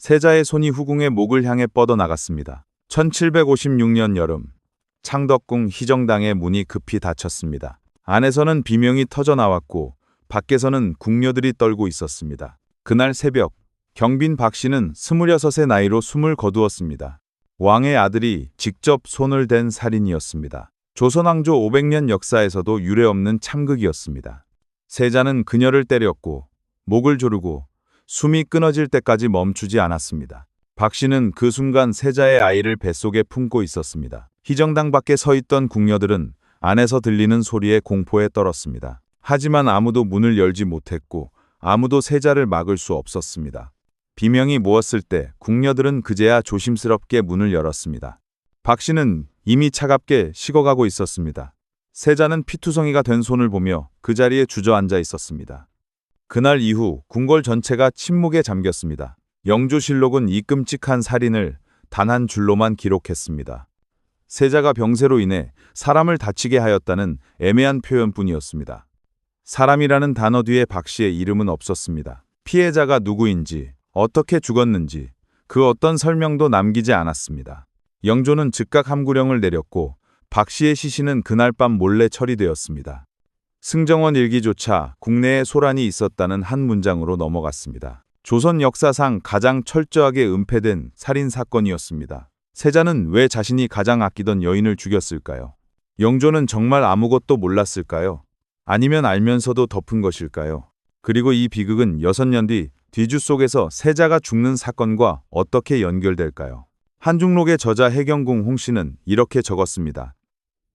세자의 손이 후궁의 목을 향해 뻗어나갔습니다. 1756년 여름 창덕궁 희정당의 문이 급히 닫혔습니다. 안에서는 비명이 터져 나왔고 밖에서는 궁녀들이 떨고 있었습니다. 그날 새벽 경빈 박 씨는 스물여섯의 나이로 숨을 거두었습니다. 왕의 아들이 직접 손을 댄 살인이었습니다. 조선왕조 500년 역사에서도 유례없는 참극이었습니다. 세자는 그녀를 때렸고 목을 조르고 숨이 끊어질 때까지 멈추지 않았습니다. 박 씨는 그 순간 세자의 아이를 뱃속에 품고 있었습니다. 희정당 밖에 서 있던 궁녀들은 안에서 들리는 소리에 공포에 떨었습니다. 하지만 아무도 문을 열지 못했고 아무도 세자를 막을 수 없었습니다. 비명이 모았을 때 궁녀들은 그제야 조심스럽게 문을 열었습니다. 박 씨는 이미 차갑게 식어가고 있었습니다. 세자는 피투성이가 된 손을 보며 그 자리에 주저앉아 있었습니다. 그날 이후 궁궐 전체가 침묵에 잠겼습니다. 영조실록은 이 끔찍한 살인을 단 한 줄로만 기록했습니다. 세자가 병세로 인해 사람을 다치게 하였다는 애매한 표현뿐이었습니다. 사람이라는 단어 뒤에 박 씨의 이름은 없었습니다. 피해자가 누구인지, 어떻게 죽었는지, 그 어떤 설명도 남기지 않았습니다. 영조는 즉각 함구령을 내렸고 박 씨의 시신은 그날 밤 몰래 처리되었습니다. 승정원 일기조차 국내에 소란이 있었다는 한 문장으로 넘어갔습니다. 조선 역사상 가장 철저하게 은폐된 살인 사건이었습니다. 세자는 왜 자신이 가장 아끼던 여인을 죽였을까요? 영조는 정말 아무것도 몰랐을까요? 아니면 알면서도 덮은 것일까요? 그리고 이 비극은 여섯 년뒤 뒤주 속에서 세자가 죽는 사건과 어떻게 연결될까요? 한중록의 저자 해경궁 홍씨는 이렇게 적었습니다.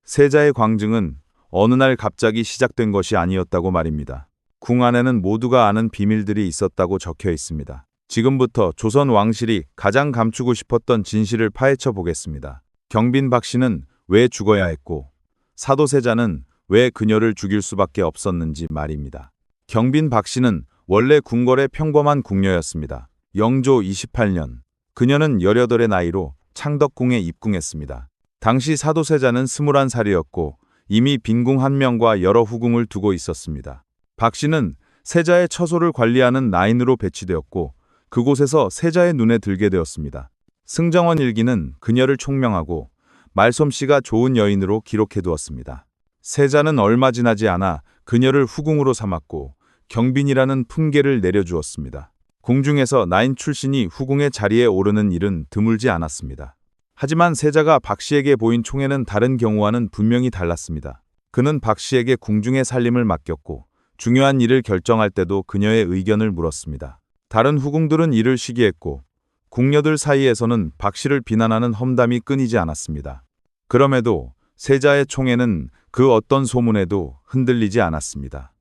세자의 광증은 어느 날 갑자기 시작된 것이 아니었다고 말입니다. 궁 안에는 모두가 아는 비밀들이 있었다고 적혀 있습니다. 지금부터 조선 왕실이 가장 감추고 싶었던 진실을 파헤쳐 보겠습니다. 경빈 박 씨는 왜 죽어야 했고 사도세자는 왜 그녀를 죽일 수밖에 없었는지 말입니다. 경빈 박 씨는 원래 궁궐의 평범한 궁녀였습니다. 영조 28년 그녀는 18의 나이로 창덕궁에 입궁했습니다. 당시 사도세자는 21살이었고 이미 빈궁 한 명과 여러 후궁을 두고 있었습니다. 박 씨는 세자의 처소를 관리하는 나인으로 배치되었고 그곳에서 세자의 눈에 들게 되었습니다. 승정원 일기는 그녀를 총명하고 말솜씨가 좋은 여인으로 기록해 두었습니다. 세자는 얼마 지나지 않아 그녀를 후궁으로 삼았고 경빈이라는 품계를 내려주었습니다. 궁중에서 나인 출신이 후궁의 자리에 오르는 일은 드물지 않았습니다. 하지만 세자가 박 씨에게 보인 총애는 다른 경우와는 분명히 달랐습니다. 그는 박 씨에게 궁중의 살림을 맡겼고 중요한 일을 결정할 때도 그녀의 의견을 물었습니다. 다른 후궁들은 이를 시기했고 궁녀들 사이에서는 박 씨를 비난하는 험담이 끊이지 않았습니다. 그럼에도 세자의 총애는 그 어떤 소문에도 흔들리지 않았습니다.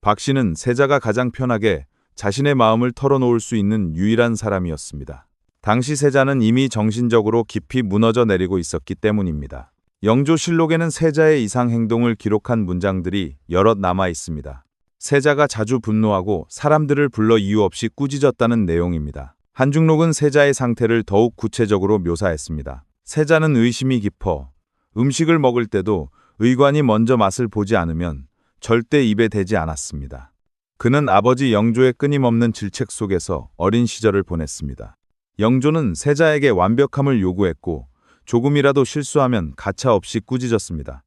박 씨는 세자가 가장 편하게 자신의 마음을 털어놓을 수 있는 유일한 사람이었습니다. 당시 세자는 이미 정신적으로 깊이 무너져 내리고 있었기 때문입니다. 영조실록에는 세자의 이상 행동을 기록한 문장들이 여럿 남아 있습니다. 세자가 자주 분노하고 사람들을 불러 이유 없이 꾸짖었다는 내용입니다. 한중록은 세자의 상태를 더욱 구체적으로 묘사했습니다. 세자는 의심이 깊어 음식을 먹을 때도 의관이 먼저 맛을 보지 않으면 절대 입에 대지 않았습니다. 그는 아버지 영조의 끊임없는 질책 속에서 어린 시절을 보냈습니다. 영조는 세자에게 완벽함을 요구했고 조금이라도 실수하면 가차없이 꾸짖었습니다.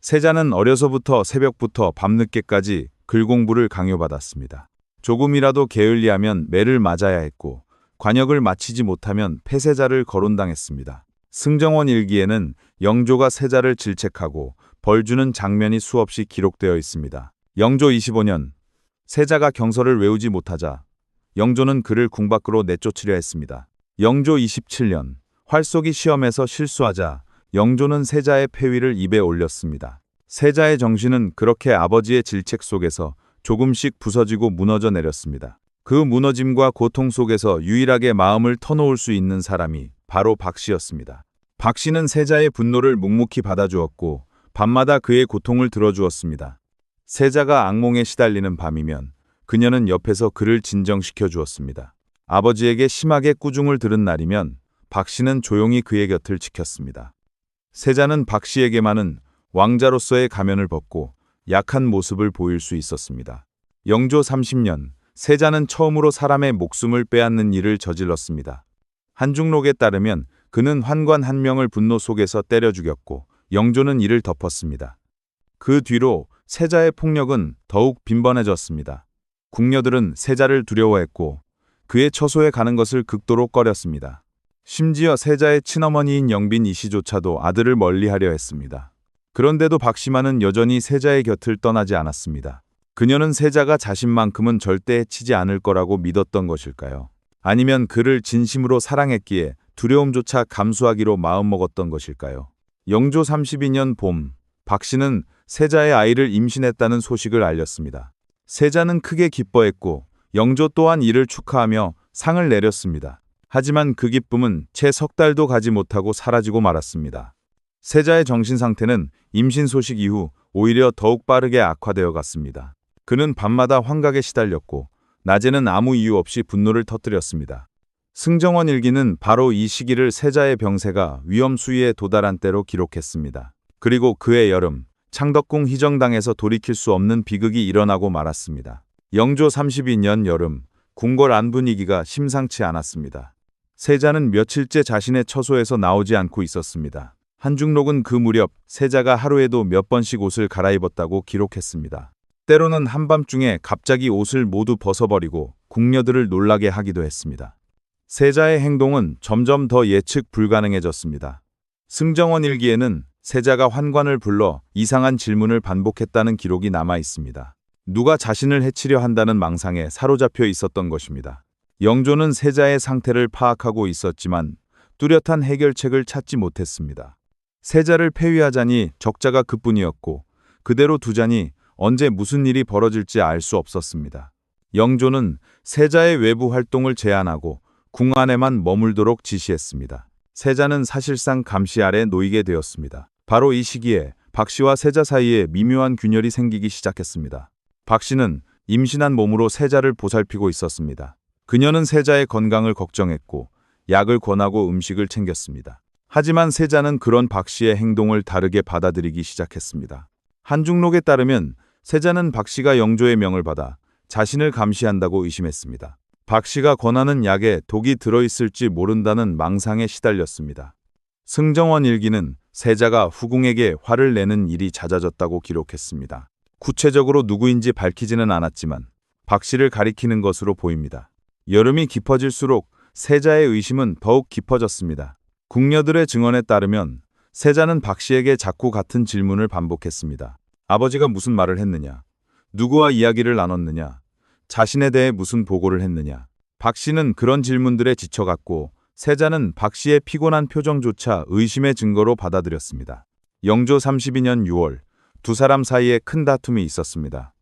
세자는 어려서부터 새벽부터 밤늦게까지 글 공부를 강요받았습니다. 조금이라도 게을리하면 매를 맞아야 했고 관역을 마치지 못하면 폐세자를 거론당했습니다. 승정원 일기에는 영조가 세자를 질책하고 벌주는 장면이 수없이 기록되어 있습니다. 영조 25년 세자가 경서를 외우지 못하자 영조는 그를 궁 밖으로 내쫓으려 했습니다. 영조 27년 활쏘기 시험에서 실수하자 영조는 세자의 폐위를 입에 올렸습니다. 세자의 정신은 그렇게 아버지의 질책 속에서 조금씩 부서지고 무너져 내렸습니다. 그 무너짐과 고통 속에서 유일하게 마음을 터놓을 수 있는 사람이 바로 박 씨였습니다. 박 씨는 세자의 분노를 묵묵히 받아주었고 밤마다 그의 고통을 들어주었습니다. 세자가 악몽에 시달리는 밤이면 그녀는 옆에서 그를 진정시켜 주었습니다. 아버지에게 심하게 꾸중을 들은 날이면 박 씨는 조용히 그의 곁을 지켰습니다. 세자는 박 씨에게만은 왕자로서의 가면을 벗고 약한 모습을 보일 수 있었습니다. 영조 30년 세자는 처음으로 사람의 목숨을 빼앗는 일을 저질렀습니다. 한중록에 따르면 그는 환관 한 명을 분노 속에서 때려 죽였고 영조는 이를 덮었습니다. 그 뒤로 세자의 폭력은 더욱 빈번해졌습니다. 궁녀들은 세자를 두려워했고 그의 처소에 가는 것을 극도로 꺼렸습니다. 심지어 세자의 친어머니인 영빈 이씨조차도 아들을 멀리하려 했습니다. 그런데도 박씨만은 여전히 세자의 곁을 떠나지 않았습니다. 그녀는 세자가 자신만큼은 절대 해치지 않을 거라고 믿었던 것일까요? 아니면 그를 진심으로 사랑했기에 두려움조차 감수하기로 마음먹었던 것일까요? 영조 32년 봄, 박씨는 세자의 아이를 임신했다는 소식을 알렸습니다. 세자는 크게 기뻐했고 영조 또한 이를 축하하며 상을 내렸습니다. 하지만 그 기쁨은 채 석 달도 가지 못하고 사라지고 말았습니다. 세자의 정신 상태는 임신 소식 이후 오히려 더욱 빠르게 악화되어 갔습니다. 그는 밤마다 환각에 시달렸고 낮에는 아무 이유 없이 분노를 터뜨렸습니다. 승정원 일기는 바로 이 시기를 세자의 병세가 위험 수위에 도달한 때로 기록했습니다. 그리고 그해 여름 창덕궁 희정당에서 돌이킬 수 없는 비극이 일어나고 말았습니다. 영조 32년 여름 궁궐 안 분위기가 심상치 않았습니다. 세자는 며칠째 자신의 처소에서 나오지 않고 있었습니다. 한중록은 그 무렵 세자가 하루에도 몇 번씩 옷을 갈아입었다고 기록했습니다. 때로는 한밤중에 갑자기 옷을 모두 벗어버리고 궁녀들을 놀라게 하기도 했습니다. 세자의 행동은 점점 더 예측 불가능해졌습니다. 승정원 일기에는 세자가 환관을 불러 이상한 질문을 반복했다는 기록이 남아 있습니다. 누가 자신을 해치려 한다는 망상에 사로잡혀 있었던 것입니다. 영조는 세자의 상태를 파악하고 있었지만 뚜렷한 해결책을 찾지 못했습니다. 세자를 폐위하자니 적자가 그뿐이었고 그대로 두자니 언제 무슨 일이 벌어질지 알 수 없었습니다. 영조는 세자의 외부 활동을 제한하고 궁 안에만 머물도록 지시했습니다. 세자는 사실상 감시 아래 놓이게 되었습니다. 바로 이 시기에 박 씨와 세자 사이에 미묘한 균열이 생기기 시작했습니다. 박 씨는 임신한 몸으로 세자를 보살피고 있었습니다. 그녀는 세자의 건강을 걱정했고 약을 권하고 음식을 챙겼습니다. 하지만 세자는 그런 박 씨의 행동을 다르게 받아들이기 시작했습니다. 한중록에 따르면 세자는 박 씨가 영조의 명을 받아 자신을 감시한다고 의심했습니다. 박 씨가 권하는 약에 독이 들어있을지 모른다는 망상에 시달렸습니다. 승정원 일기는 세자가 후궁에게 화를 내는 일이 잦아졌다고 기록했습니다. 구체적으로 누구인지 밝히지는 않았지만 박 씨를 가리키는 것으로 보입니다. 여름이 깊어질수록 세자의 의심은 더욱 깊어졌습니다. 궁녀들의 증언에 따르면 세자는 박 씨에게 자꾸 같은 질문을 반복했습니다. 아버지가 무슨 말을 했느냐? 누구와 이야기를 나눴느냐? 자신에 대해 무슨 보고를 했느냐? 박 씨는 그런 질문들에 지쳐갔고 세자는 박 씨의 피곤한 표정조차 의심의 증거로 받아들였습니다. 영조 32년 6월 두 사람 사이에 큰 다툼이 있었습니다.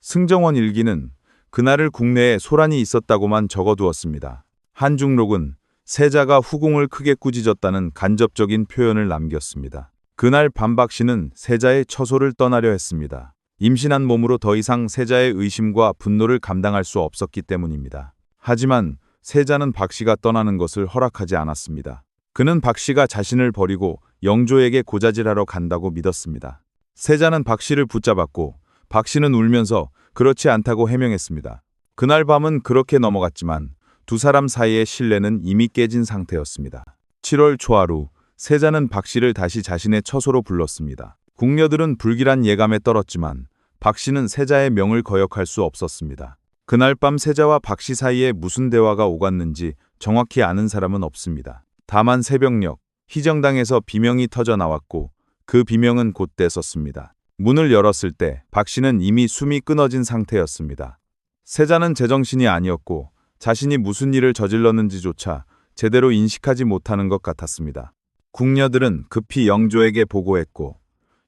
승정원 일기는 그날을 국내에 소란이 있었다고만 적어두었습니다. 한중록은 세자가 후궁을 크게 꾸짖었다는 간접적인 표현을 남겼습니다. 그날 밤박 씨는 세자의 처소를 떠나려 했습니다. 임신한 몸으로 더 이상 세자의 의심과 분노를 감당할 수 없었기 때문입니다. 하지만 세자는 박 씨가 떠나는 것을 허락하지 않았습니다. 그는 박 씨가 자신을 버리고 영조에게 고자질하러 간다고 믿었습니다. 세자는 박 씨를 붙잡았고 박 씨는 울면서 그렇지 않다고 해명했습니다. 그날 밤은 그렇게 넘어갔지만 두 사람 사이의 신뢰는 이미 깨진 상태였습니다. 7월 초하루 세자는 박 씨를 다시 자신의 처소로 불렀습니다. 궁녀들은 불길한 예감에 떨었지만 박 씨는 세자의 명을 거역할 수 없었습니다. 그날 밤 세자와 박씨 사이에 무슨 대화가 오갔는지 정확히 아는 사람은 없습니다. 다만 새벽녘 희정당에서 비명이 터져 나왔고 그 비명은 곧대 섰습니다. 문을 열었을 때 박 씨는 이미 숨이 끊어진 상태였습니다. 세자는 제정신이 아니었고 자신이 무슨 일을 저질렀는지조차 제대로 인식하지 못하는 것 같았습니다. 궁녀들은 급히 영조에게 보고했고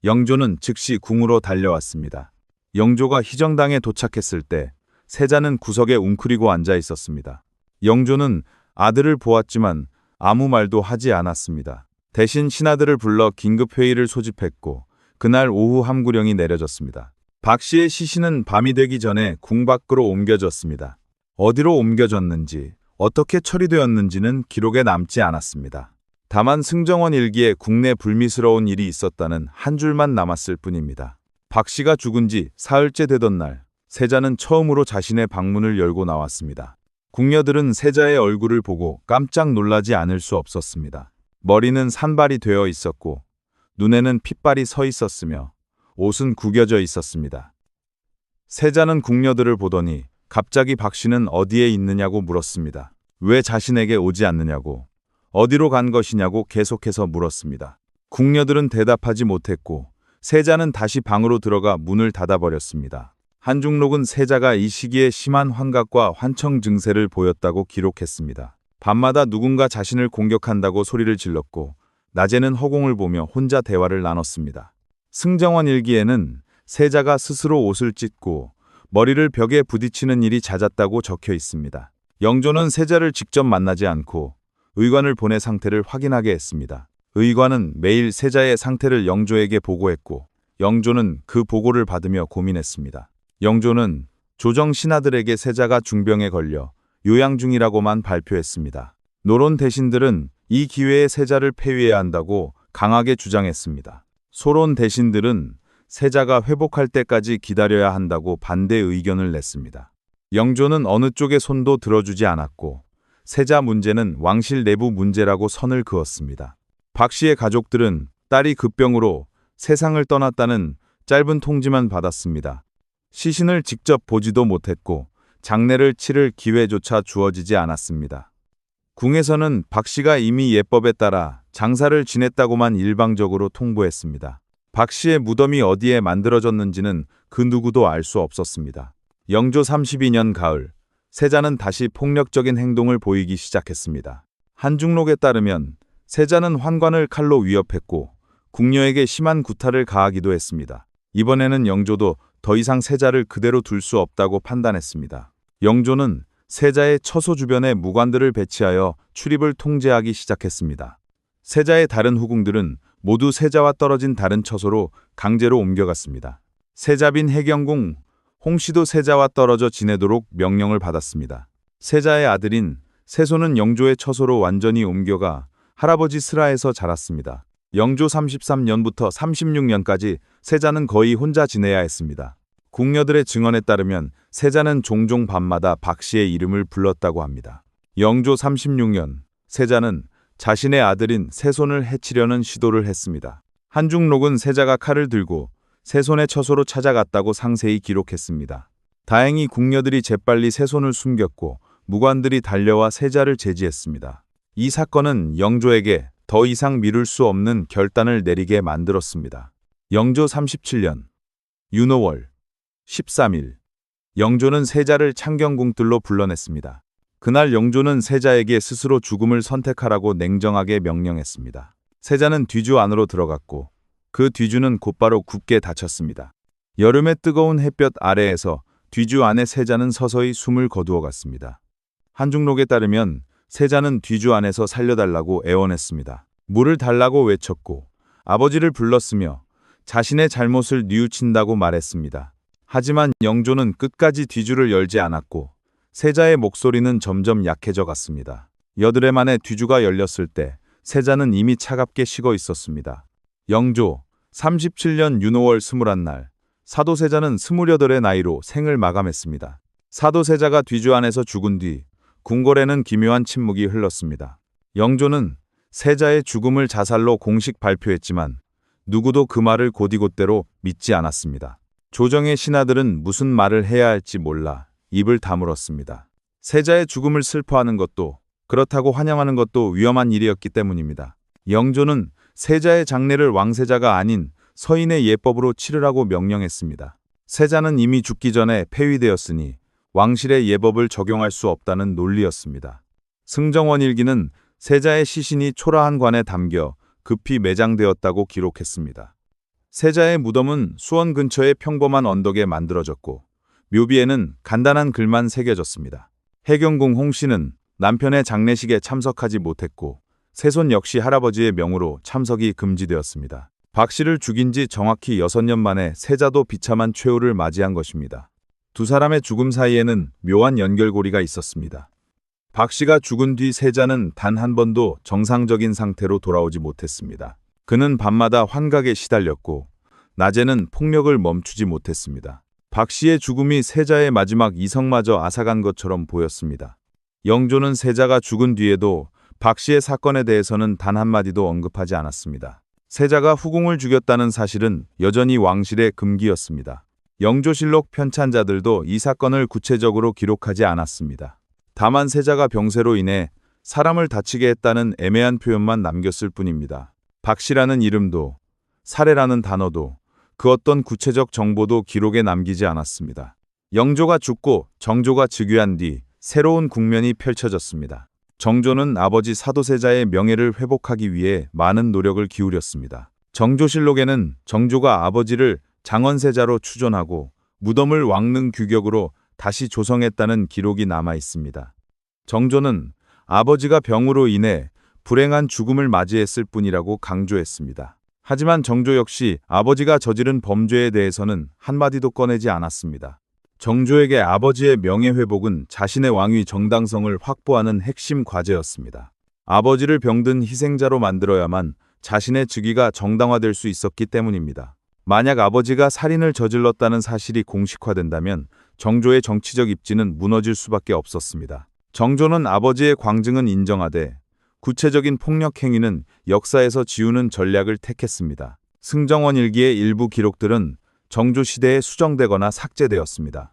영조는 즉시 궁으로 달려왔습니다. 영조가 희정당에 도착했을 때 세자는 구석에 웅크리고 앉아 있었습니다. 영조는 아들을 보았지만 아무 말도 하지 않았습니다. 대신 신하들을 불러 긴급회의를 소집했고 그날 오후 함구령이 내려졌습니다. 박 씨의 시신은 밤이 되기 전에 궁 밖으로 옮겨졌습니다. 어디로 옮겨졌는지 어떻게 처리되었는지는 기록에 남지 않았습니다. 다만 승정원 일기에 국내 불미스러운 일이 있었다는 한 줄만 남았을 뿐입니다. 박 씨가 죽은 지 사흘째 되던 날 세자는 처음으로 자신의 방문을 열고 나왔습니다. 궁녀들은 세자의 얼굴을 보고 깜짝 놀라지 않을 수 없었습니다. 머리는 산발이 되어 있었고 눈에는 핏발이 서 있었으며 옷은 구겨져 있었습니다. 세자는 궁녀들을 보더니 갑자기 박 씨는 어디에 있느냐고 물었습니다. 왜 자신에게 오지 않느냐고, 어디로 간 것이냐고 계속해서 물었습니다. 궁녀들은 대답하지 못했고 세자는 다시 방으로 들어가 문을 닫아버렸습니다. 한중록은 세자가 이 시기에 심한 환각과 환청 증세를 보였다고 기록했습니다. 밤마다 누군가 자신을 공격한다고 소리를 질렀고 낮에는 허공을 보며 혼자 대화를 나눴습니다. 승정원 일기에는 세자가 스스로 옷을 찢고 머리를 벽에 부딪히는 일이 잦았다고 적혀 있습니다. 영조는 세자를 직접 만나지 않고 의관을 보내 상태를 확인하게 했습니다. 의관은 매일 세자의 상태를 영조에게 보고했고 영조는 그 보고를 받으며 고민했습니다. 영조는 조정 신하들에게 세자가 중병에 걸려 요양 중이라고만 발표했습니다. 노론 대신들은 이 기회에 세자를 폐위해야 한다고 강하게 주장했습니다. 소론 대신들은 세자가 회복할 때까지 기다려야 한다고 반대 의견을 냈습니다. 영조는 어느 쪽의 손도 들어주지 않았고 세자 문제는 왕실 내부 문제라고 선을 그었습니다. 박 씨의 가족들은 딸이 급병으로 세상을 떠났다는 짧은 통지만 받았습니다. 시신을 직접 보지도 못했고 장례를 치를 기회조차 주어지지 않았습니다. 궁에서는 박 씨가 이미 예법에 따라 장사를 지냈다고만 일방적으로 통보했습니다. 박 씨의 무덤이 어디에 만들어졌는지는 그 누구도 알 수 없었습니다. 영조 32년 가을, 세자는 다시 폭력적인 행동을 보이기 시작했습니다. 한중록에 따르면 세자는 환관을 칼로 위협했고 궁녀에게 심한 구타를 가하기도 했습니다. 이번에는 영조도 더 이상 세자를 그대로 둘 수 없다고 판단했습니다. 영조는 세자의 처소 주변에 무관들을 배치하여 출입을 통제하기 시작했습니다. 세자의 다른 후궁들은 모두 세자와 떨어진 다른 처소로 강제로 옮겨갔습니다. 세자빈 해경궁 홍씨도 세자와 떨어져 지내도록 명령을 받았습니다. 세자의 아들인 세손은 영조의 처소로 완전히 옮겨가 할아버지 스라에서 자랐습니다. 영조 33년부터 36년까지 세자는 거의 혼자 지내야 했습니다. 궁녀들의 증언에 따르면 세자는 종종 밤마다 박 씨의 이름을 불렀다고 합니다. 영조 36년 세자는 자신의 아들인 세손을 해치려는 시도를 했습니다. 한중록은 세자가 칼을 들고 세손의 처소로 찾아갔다고 상세히 기록했습니다. 다행히 궁녀들이 재빨리 세손을 숨겼고 무관들이 달려와 세자를 제지했습니다. 이 사건은 영조에게 더 이상 미룰 수 없는 결단을 내리게 만들었습니다. 영조 37년 윤호월 13일 영조는 세자를 창경궁들로 불러냈습니다. 그날 영조는 세자에게 스스로 죽음을 선택하라고 냉정하게 명령했습니다. 세자는 뒤주 안으로 들어갔고 그 뒤주는 곧바로 굳게 다쳤습니다. 여름의 뜨거운 햇볕 아래에서 뒤주 안에 세자는 서서히 숨을 거두어 갔습니다. 한중록에 따르면 세자는 뒤주 안에서 살려달라고 애원했습니다. 물을 달라고 외쳤고 아버지를 불렀으며 자신의 잘못을 뉘우친다고 말했습니다. 하지만 영조는 끝까지 뒤주를 열지 않았고 세자의 목소리는 점점 약해져 갔습니다. 여드레 만에 뒤주가 열렸을 때 세자는 이미 차갑게 식어 있었습니다. 영조 37년 윤호월 21날 사도세자는 28의 나이로 생을 마감했습니다. 사도세자가 뒤주 안에서 죽은 뒤 궁궐에는 기묘한 침묵이 흘렀습니다. 영조는 세자의 죽음을 자살로 공식 발표했지만 누구도 그 말을 곧이곧대로 믿지 않았습니다. 조정의 신하들은 무슨 말을 해야 할지 몰라 입을 다물었습니다. 세자의 죽음을 슬퍼하는 것도 그렇다고 환영하는 것도 위험한 일이었기 때문입니다. 영조는 세자의 장례를 왕세자가 아닌 서인의 예법으로 치르라고 명령했습니다. 세자는 이미 죽기 전에 폐위되었으니 왕실의 예법을 적용할 수 없다는 논리였습니다. 승정원 일기는 세자의 시신이 초라한 관에 담겨 급히 매장되었다고 기록했습니다. 세자의 무덤은 수원 근처의 평범한 언덕에 만들어졌고 묘비에는 간단한 글만 새겨졌습니다. 해경궁 홍씨는 남편의 장례식에 참석하지 못했고 세손 역시 할아버지의 명으로 참석이 금지되었습니다. 박 씨를 죽인 지 정확히 6년 만에 세자도 비참한 최후를 맞이한 것입니다. 두 사람의 죽음 사이에는 묘한 연결고리가 있었습니다. 박 씨가 죽은 뒤 세자는 단 한 번도 정상적인 상태로 돌아오지 못했습니다. 그는 밤마다 환각에 시달렸고 낮에는 폭력을 멈추지 못했습니다. 박 씨의 죽음이 세자의 마지막 이성마저 앗아간 것처럼 보였습니다. 영조는 세자가 죽은 뒤에도 박 씨의 사건에 대해서는 단 한마디도 언급하지 않았습니다. 세자가 후궁을 죽였다는 사실은 여전히 왕실의 금기였습니다. 영조실록 편찬자들도 이 사건을 구체적으로 기록하지 않았습니다. 다만 세자가 병세로 인해 사람을 다치게 했다는 애매한 표현만 남겼을 뿐입니다. 박 씨라는 이름도 사례라는 단어도 그 어떤 구체적 정보도 기록에 남기지 않았습니다. 영조가 죽고 정조가 즉위한 뒤 새로운 국면이 펼쳐졌습니다. 정조는 아버지 사도세자의 명예를 회복하기 위해 많은 노력을 기울였습니다. 정조실록에는 정조가 아버지를 장원세자로 추존하고 무덤을 왕릉 규격으로 다시 조성했다는 기록이 남아 있습니다. 정조는 아버지가 병으로 인해 불행한 죽음을 맞이했을 뿐이라고 강조했습니다. 하지만 정조 역시 아버지가 저지른 범죄에 대해서는 한마디도 꺼내지 않았습니다. 정조에게 아버지의 명예회복은 자신의 왕위 정당성을 확보하는 핵심 과제였습니다. 아버지를 병든 희생자로 만들어야만 자신의 즉위가 정당화될 수 있었기 때문입니다. 만약 아버지가 살인을 저질렀다는 사실이 공식화된다면 정조의 정치적 입지는 무너질 수밖에 없었습니다. 정조는 아버지의 광증은 인정하되 구체적인 폭력 행위는 역사에서 지우는 전략을 택했습니다. 승정원 일기의 일부 기록들은 정조 시대에 수정되거나 삭제되었습니다.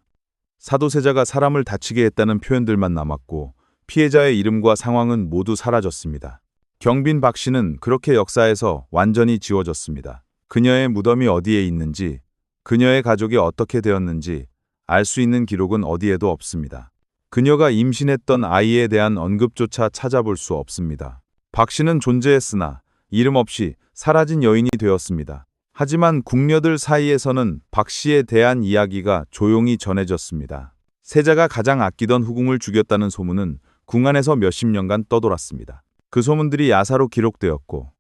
사도세자가 사람을 다치게 했다는 표현들만 남았고 피해자의 이름과 상황은 모두 사라졌습니다. 경빈 박 씨는 그렇게 역사에서 완전히 지워졌습니다. 그녀의 무덤이 어디에 있는지, 그녀의 가족이 어떻게 되었는지 알 수 있는 기록은 어디에도 없습니다. 그녀가 임신했던 아이에 대한 언급조차 찾아볼 수 없습니다. 박 씨는 존재했으나 이름 없이 사라진 여인이 되었습니다. 하지만 궁녀들 사이에서는 박 씨에 대한 이야기가 조용히 전해졌습니다. 세자가 가장 아끼던 후궁을 죽였다는 소문은 궁 안에서 몇십 년간 떠돌았습니다. 그 소문들이 야사로 기록되었고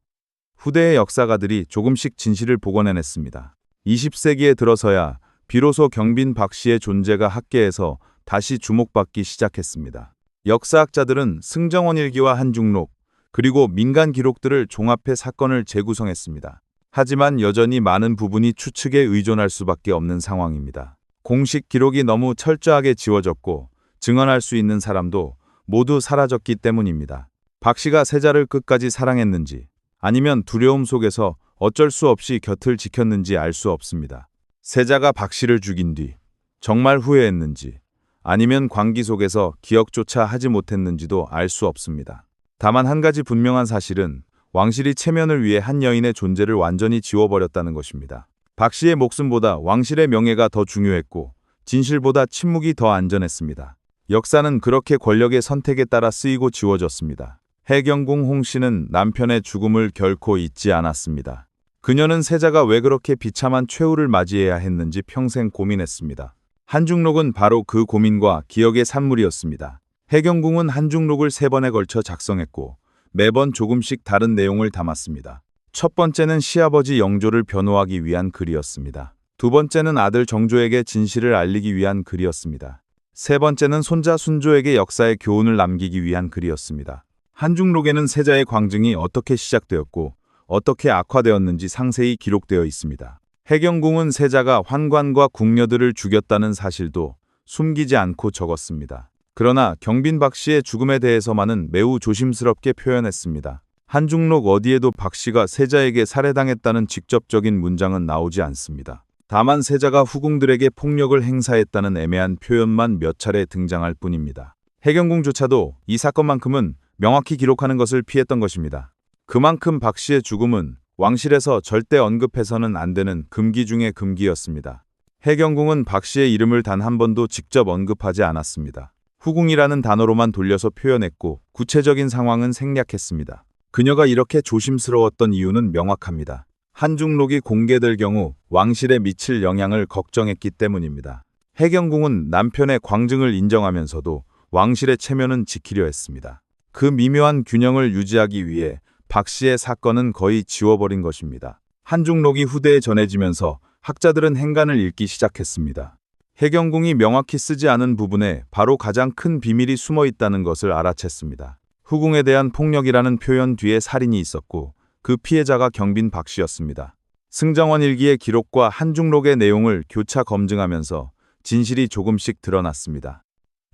후대의 역사가들이 조금씩 진실을 복원해냈습니다. 20세기에 들어서야 비로소 경빈 박 씨의 존재가 학계에서 다시 주목받기 시작했습니다. 역사학자들은 승정원 일기와 한중록, 그리고 민간 기록들을 종합해 사건을 재구성했습니다. 하지만 여전히 많은 부분이 추측에 의존할 수밖에 없는 상황입니다. 공식 기록이 너무 철저하게 지워졌고 증언할 수 있는 사람도 모두 사라졌기 때문입니다. 박 씨가 세자를 끝까지 사랑했는지 아니면 두려움 속에서 어쩔 수 없이 곁을 지켰는지 알 수 없습니다. 세자가 박 씨를 죽인 뒤 정말 후회했는지 아니면 광기 속에서 기억조차 하지 못했는지도 알 수 없습니다. 다만 한 가지 분명한 사실은 왕실이 체면을 위해 한 여인의 존재를 완전히 지워버렸다는 것입니다. 박 씨의 목숨보다 왕실의 명예가 더 중요했고 진실보다 침묵이 더 안전했습니다. 역사는 그렇게 권력의 선택에 따라 쓰이고 지워졌습니다. 해경궁 홍 씨는 남편의 죽음을 결코 잊지 않았습니다. 그녀는 세자가 왜 그렇게 비참한 최후를 맞이해야 했는지 평생 고민했습니다. 한중록은 바로 그 고민과 기억의 산물이었습니다. 해경궁은 한중록을 세 번에 걸쳐 작성했고 매번 조금씩 다른 내용을 담았습니다. 첫 번째는 시아버지 영조를 변호하기 위한 글이었습니다. 두 번째는 아들 정조에게 진실을 알리기 위한 글이었습니다. 세 번째는 손자 순조에게 역사의 교훈을 남기기 위한 글이었습니다. 한중록에는 세자의 광증이 어떻게 시작되었고 어떻게 악화되었는지 상세히 기록되어 있습니다. 해경궁은 세자가 환관과 궁녀들을 죽였다는 사실도 숨기지 않고 적었습니다. 그러나 경빈 박 씨의 죽음에 대해서만은 매우 조심스럽게 표현했습니다. 한중록 어디에도 박 씨가 세자에게 살해당했다는 직접적인 문장은 나오지 않습니다. 다만 세자가 후궁들에게 폭력을 행사했다는 애매한 표현만 몇 차례 등장할 뿐입니다. 해경궁조차도 이 사건만큼은 명확히 기록하는 것을 피했던 것입니다. 그만큼 박 씨의 죽음은 왕실에서 절대 언급해서는 안 되는 금기 중의 금기였습니다. 해경궁은 박 씨의 이름을 단 한 번도 직접 언급하지 않았습니다. 후궁이라는 단어로만 돌려서 표현했고 구체적인 상황은 생략했습니다. 그녀가 이렇게 조심스러웠던 이유는 명확합니다. 한중록이 공개될 경우 왕실에 미칠 영향을 걱정했기 때문입니다. 해경궁은 남편의 광증을 인정하면서도 왕실의 체면은 지키려 했습니다. 그 미묘한 균형을 유지하기 위해 박 씨의 사건은 거의 지워버린 것입니다. 한중록이 후대에 전해지면서 학자들은 행간을 읽기 시작했습니다. 해경궁이 명확히 쓰지 않은 부분에 바로 가장 큰 비밀이 숨어 있다는 것을 알아챘습니다. 후궁에 대한 폭력이라는 표현 뒤에 살인이 있었고 그 피해자가 경빈 박 씨였습니다. 승정원 일기의 기록과 한중록의 내용을 교차 검증하면서 진실이 조금씩 드러났습니다.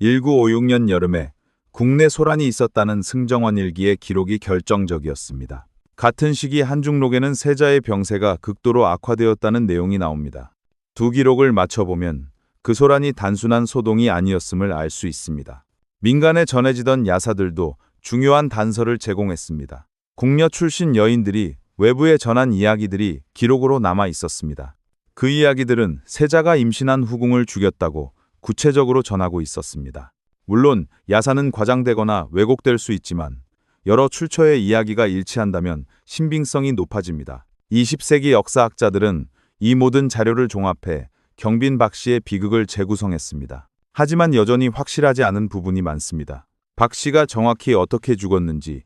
1956년 여름에 국내 소란이 있었다는 승정원 일기의 기록이 결정적이었습니다. 같은 시기 한중록에는 세자의 병세가 극도로 악화되었다는 내용이 나옵니다. 두 기록을 맞춰보면 그 소란이 단순한 소동이 아니었음을 알 수 있습니다. 민간에 전해지던 야사들도 중요한 단서를 제공했습니다. 궁녀 출신 여인들이 외부에 전한 이야기들이 기록으로 남아 있었습니다. 그 이야기들은 세자가 임신한 후궁을 죽였다고 구체적으로 전하고 있었습니다. 물론 야사는 과장되거나 왜곡될 수 있지만 여러 출처의 이야기가 일치한다면 신빙성이 높아집니다. 20세기 역사학자들은 이 모든 자료를 종합해 경빈 박 씨의 비극을 재구성했습니다. 하지만 여전히 확실하지 않은 부분이 많습니다. 박 씨가 정확히 어떻게 죽었는지,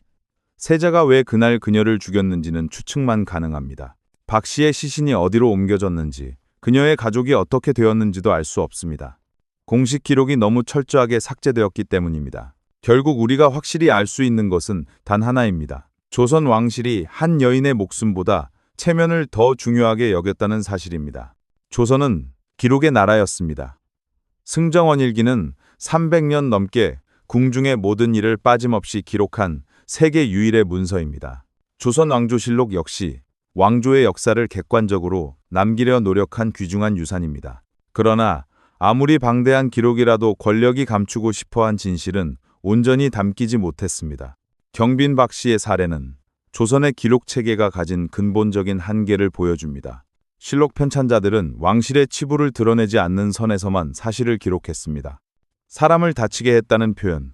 세자가 왜 그날 그녀를 죽였는지는 추측만 가능합니다. 박 씨의 시신이 어디로 옮겨졌는지, 그녀의 가족이 어떻게 되었는지도 알 수 없습니다. 공식 기록이 너무 철저하게 삭제되었기 때문입니다. 결국 우리가 확실히 알 수 있는 것은 단 하나입니다. 조선 왕실이 한 여인의 목숨보다 체면을 더 중요하게 여겼다는 사실입니다. 조선은 기록의 나라였습니다. 승정원 일기는 300년 넘게 궁중의 모든 일을 빠짐없이 기록한 세계 유일의 문서입니다. 조선 왕조실록 역시 왕조의 역사를 객관적으로 남기려 노력한 귀중한 유산입니다. 그러나 아무리 방대한 기록이라도 권력이 감추고 싶어한 진실은 온전히 담기지 못했습니다. 경빈 박 씨의 사례는 조선의 기록 체계가 가진 근본적인 한계를 보여줍니다. 실록 편찬자들은 왕실의 치부를 드러내지 않는 선에서만 사실을 기록했습니다. 사람을 다치게 했다는 표현,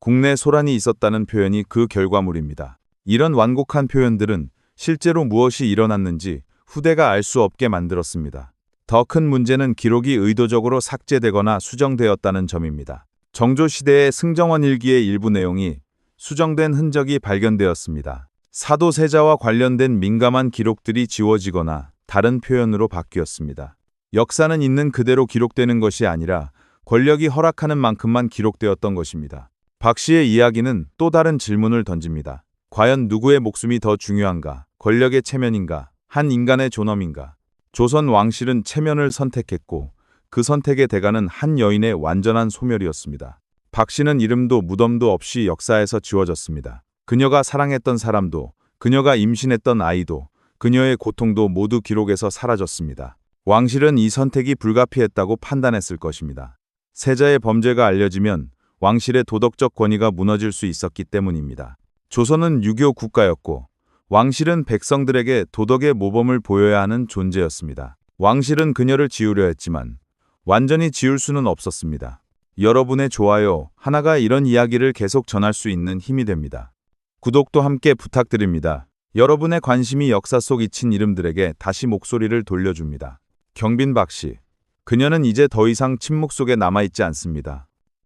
국내 소란이 있었다는 표현이 그 결과물입니다. 이런 완곡한 표현들은 실제로 무엇이 일어났는지 후대가 알 수 없게 만들었습니다. 더 큰 문제는 기록이 의도적으로 삭제되거나 수정되었다는 점입니다. 정조 시대의 승정원 일기의 일부 내용이 수정된 흔적이 발견되었습니다. 사도세자와 관련된 민감한 기록들이 지워지거나 다른 표현으로 바뀌었습니다. 역사는 있는 그대로 기록되는 것이 아니라 권력이 허락하는 만큼만 기록되었던 것입니다. 박 씨의 이야기는 또 다른 질문을 던집니다. 과연 누구의 목숨이 더 중요한가? 권력의 체면인가? 한 인간의 존엄인가? 조선 왕실은 체면을 선택했고 그 선택의 대가는 한 여인의 완전한 소멸이었습니다. 박 씨는 이름도 무덤도 없이 역사에서 지워졌습니다. 그녀가 사랑했던 사람도, 그녀가 임신했던 아이도, 그녀의 고통도 모두 기록에서 사라졌습니다. 왕실은 이 선택이 불가피했다고 판단했을 것입니다. 세자의 범죄가 알려지면 왕실의 도덕적 권위가 무너질 수 있었기 때문입니다. 조선은 유교 국가였고 왕실은 백성들에게 도덕의 모범을 보여야 하는 존재였습니다. 왕실은 그녀를 지우려 했지만 완전히 지울 수는 없었습니다. 여러분의 좋아요 하나가 이런 이야기를 계속 전할 수 있는 힘이 됩니다. 구독도 함께 부탁드립니다. 여러분의 관심이 역사 속 잊힌 이름들에게 다시 목소리를 돌려줍니다. 경빈 박씨. 그녀는 이제 더 이상 침묵 속에 남아있지 않습니다.